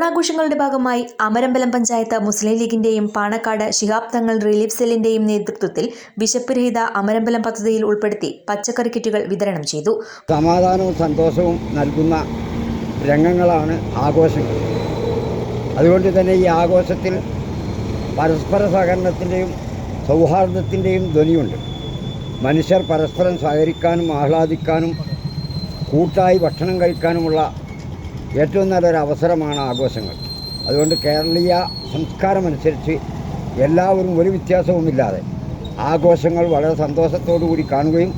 ഓണാഘോഷങ്ങളുടെ ഭാഗമായി അമരമ്പലം പഞ്ചായത്ത് മുസ്ലിം ലീഗിന്റെയും പാണക്കാട് ശിഹാബ് തങ്ങൾ റിലീഫ് സെല്ലിന്റെയും നേതൃത്വത്തിൽ വിശപ്പ് രഹിത അമരമ്പലം പദ്ധതിയിൽ ഉൾപ്പെടുത്തി പച്ചക്കറി കിറ്റുകൾ വിതരണം ചെയ്തു. സമാധാനവും സന്തോഷവും നൽകുന്ന രംഗങ്ങളാണ് ആഘോഷങ്ങൾ. അതുകൊണ്ട് തന്നെ ഈ ആഘോഷത്തിൽ പരസ്പര സഹകരണത്തിന്റെയും സൗഹാർദ്ദത്തിന്റെയും ധ്വനിയുണ്ട്. മനുഷ്യർ പരസ്പരം സഹകരിക്കാനും ആഹ്ലാദിക്കാനും കൂട്ടായി ഭക്ഷണം കഴിക്കാനുമുള്ള ഏറ്റവും നല്ലൊരു അവസരമാണ് ആഘോഷങ്ങൾ. അതുകൊണ്ട് കേരളീയ സംസ്കാരമനുസരിച്ച് എല്ലാവരും ഒരു വ്യത്യാസവുമില്ലാതെ ആഘോഷങ്ങൾ വളരെ സന്തോഷത്തോടു കൂടി കാണുകയും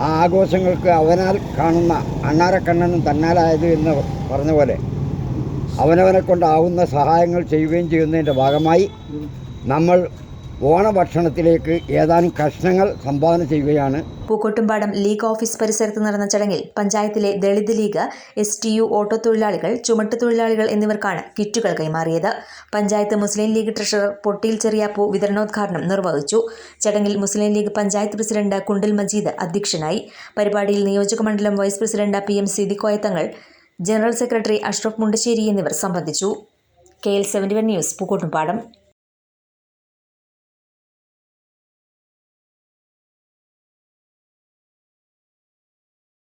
ആ ആഘോഷങ്ങൾക്ക് അവനാൽ കാണുന്ന അണ്ണാരക്കണ്ണനും തന്നാലായത് എന്ന് പറഞ്ഞ പോലെ അവനവനെ കൊണ്ടാവുന്ന സഹായങ്ങൾ ചെയ്യുകയും ചെയ്യുന്നതിന്റെ ഭാഗമായി നമ്മൾ ഓണഭക്ഷണത്തിലേക്ക് ഏതാനും കഷ്ണങ്ങൾ സംഭാവന ചെയ്യുകയാണ്. പൂക്കോട്ടുംപാടം ലീഗ് ഓഫീസ് പരിസരത്ത് നടന്ന ചടങ്ങിൽ പഞ്ചായത്തിലെ Dalit League S T U auto തൊഴിലാളികൾ ചുമട്ട് തൊഴിലാളികൾ എന്നിവർക്കാണ് കിറ്റുകൾ കൈമാറിയത്. Panchayat Muslim League treasurer Pottiyil Cheriyappu വിതരണോദ്ഘാടനം നിർവഹിച്ചു. ചടങ്ങിൽ Muslim League panchayat president Kundil Majeed അധ്യക്ഷനായി. പരിപാടിയിൽ നിയോജക മണ്ഡലം vice president P M Sidhikoya Thangal general secretary Ashraf Mundassery എന്നിവർ സംബന്ധിച്ചു. K L seventy one news Pookkottumpadam.